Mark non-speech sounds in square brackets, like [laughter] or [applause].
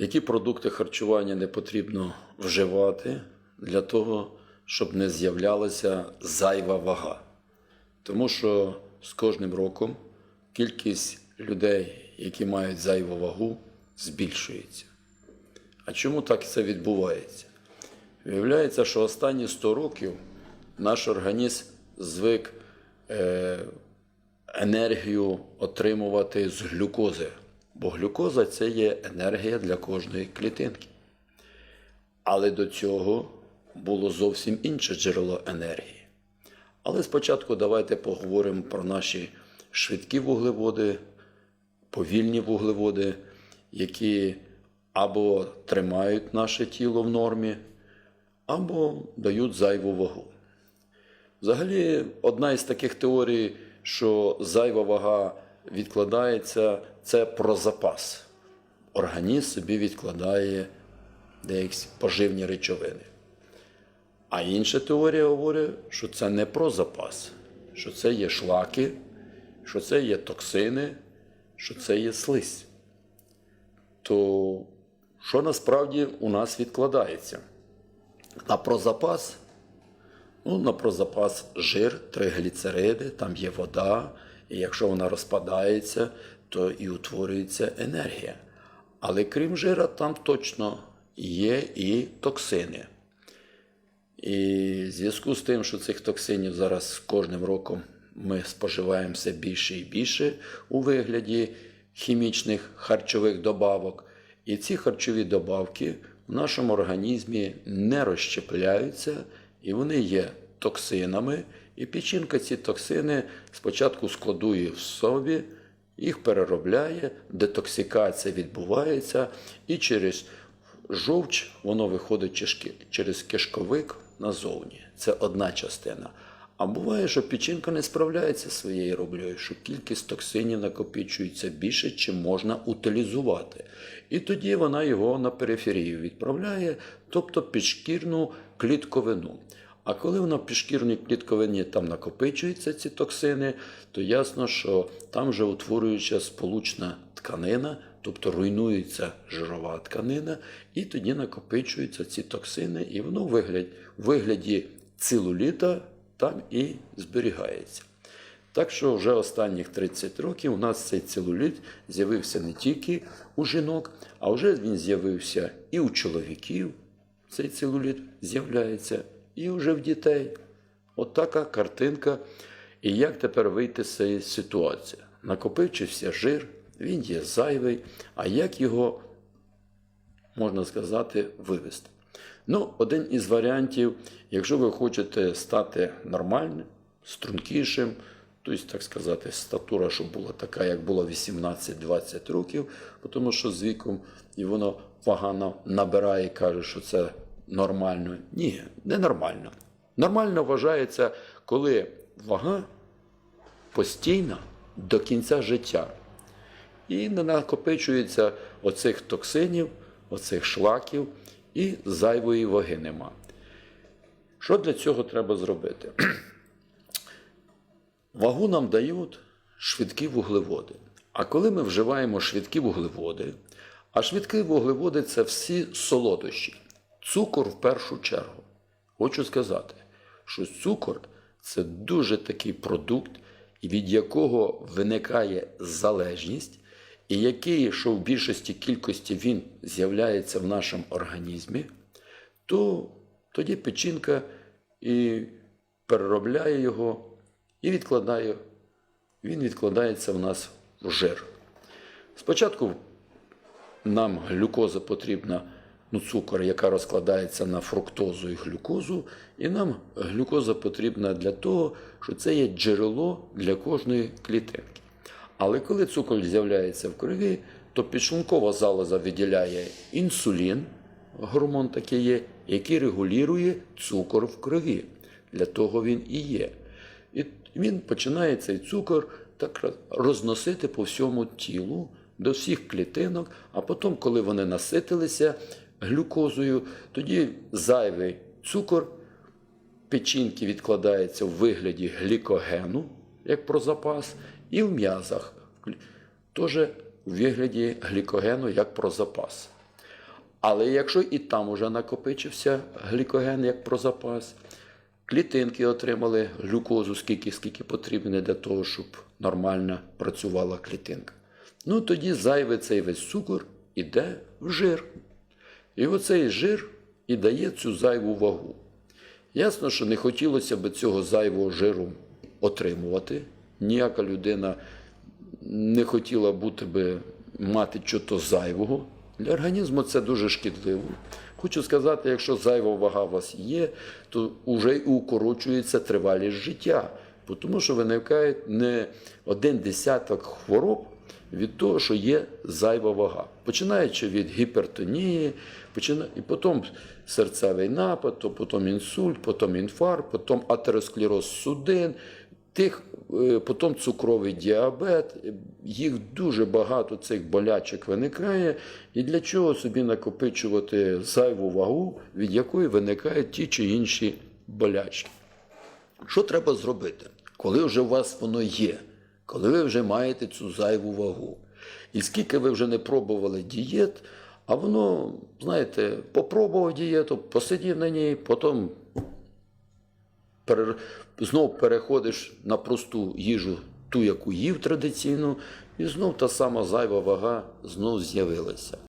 Які продукти харчування не потрібно вживати для того, щоб не з'являлася зайва вага? Тому що з кожним роком кількість людей, які мають зайву вагу, збільшується. А чому так це відбувається? Виявляється, що останні 100 років наш організм звик е, енергію отримувати з глюкози, бо глюкоза це є енергія для кожної клітинки. Але до цього було зовсім інше джерело енергії. Але спочатку давайте поговоримо про наші швидкі вуглеводи, повільні вуглеводи, які або тримають наше тіло в нормі, або дають зайву вагу. Взагалі, одна із таких теорій, що зайва вага відкладається, це про запас. Організм собі відкладає деякі поживні речовини. А інша теорія говорить, що це не про запас, що це є шлаки, що це є токсини, що це є слизь. То що насправді у нас відкладається? А про запас Ну, на про запас жир, тригліцериди, там є вода, і якщо вона розпадається, то і утворюється енергія. Але крім жира, там точно є і токсини. І в зв'язку з тим, що цих токсинів зараз з кожним роком ми споживаємо все більше і більше у вигляді хімічних харчових добавок. І ці харчові добавки в нашому організмі не розщепляються, і вони є токсинами. І печінка ці токсини спочатку складує в собі, їх переробляє, детоксикація відбувається, і через жовч воно виходить через кишковик назовні. Це одна частина. А буває, що печінка не справляється зі своєю роблею, що кількість токсинів накопичується більше, чим можна утилізувати. І тоді вона його на периферію відправляє, тобто підшкірну клітковину. А коли вона в підшкірній клітковині там накопичуються ці токсини, то ясно, що там вже утворюється сполучна тканина, тобто руйнується жирова тканина, і тоді накопичуються ці токсини, і воно в вигляді, вигляді целуліта там і зберігається. Так що вже останніх 30 років у нас цей целуліт з'явився не тільки у жінок, а вже він з'явився і у чоловіків. Цей целуліт з'являється і вже в дітей. От така картинка. І як тепер вийти з цієї ситуації? Накопичився жир, він є зайвий, а як його, можна сказати, вивести? Ну, один із варіантів, якщо ви хочете стати нормальним, стрункішим, тобто, так сказати, статура, щоб була така, як була 18-20 років, тому що з віком і воно погано набирає і каже, що це нормально. Ні, не нормально. Нормально вважається, коли вага постійна до кінця життя. І не накопичується оцих токсинів, оцих шлаків, і зайвої ваги нема. Що для цього треба зробити? [clears throat] Вагу нам дають швидкі вуглеводи. А коли ми вживаємо швидкі вуглеводи, а швидкі вуглеводи це всі солодощі, цукор в першу чергу. Хочу сказати, що цукор це дуже такий продукт, від якого виникає залежність, і який, що в більшості кількості він з'являється в нашому організмі, то тоді печінка і переробляє його і відкладає, він відкладається в нас в жир. Спочатку нам глюкоза потрібна, ну, цукор, яка розкладається на фруктозу і глюкозу, і нам глюкоза потрібна для того, що це є джерело для кожної клітинки. Але коли цукор з'являється в крові, то підшлункова залоза виділяє інсулін, гормон такий є, який регулює цукор в крові. Для того він і є. І він починає цей цукор так розносити по всьому тілу, до всіх клітинок, а потім, коли вони наситилися глюкозою, тоді зайвий цукор печінки відкладається в вигляді глікогену, як про запас, і в м'язах теж у вигляді глікогену, як про запас. Але якщо і там уже накопичився глікоген як про запас, клітинки отримали глюкозу, скільки, скільки потрібно для того, щоб нормально працювала клітинка. Ну тоді зайвий цей весь цукор іде в жир. І оцей жир і дає цю зайву вагу. Ясно, що не хотілося б цього зайвого жиру отримувати. Ніяка людина не хотіла бути би мати чого зайвого. Для організму це дуже шкідливо. Хочу сказати, якщо зайва вага у вас є, то вже і укорочується тривалість життя, тому що виникає не один десяток хвороб від того, що є зайва вага. Починаючи від гіпертонії, і потім серцевий напад, то потім інсульт, потім інфаркт, потім атеросклероз судин, тих, е, потім цукровий діабет. Їх дуже багато цих болячок виникає. І для чого собі накопичувати зайву вагу, від якої виникають ті чи інші болячки? Що треба зробити, коли вже у вас воно є, коли ви вже маєте цю зайву вагу? І скільки ви вже не пробували дієт, а воно, знаєте, попробував дієту, посидів на ній, потім пере... знов переходиш на просту їжу, ту, яку їв традиційну, і знов та сама зайва вага знов з'явилася.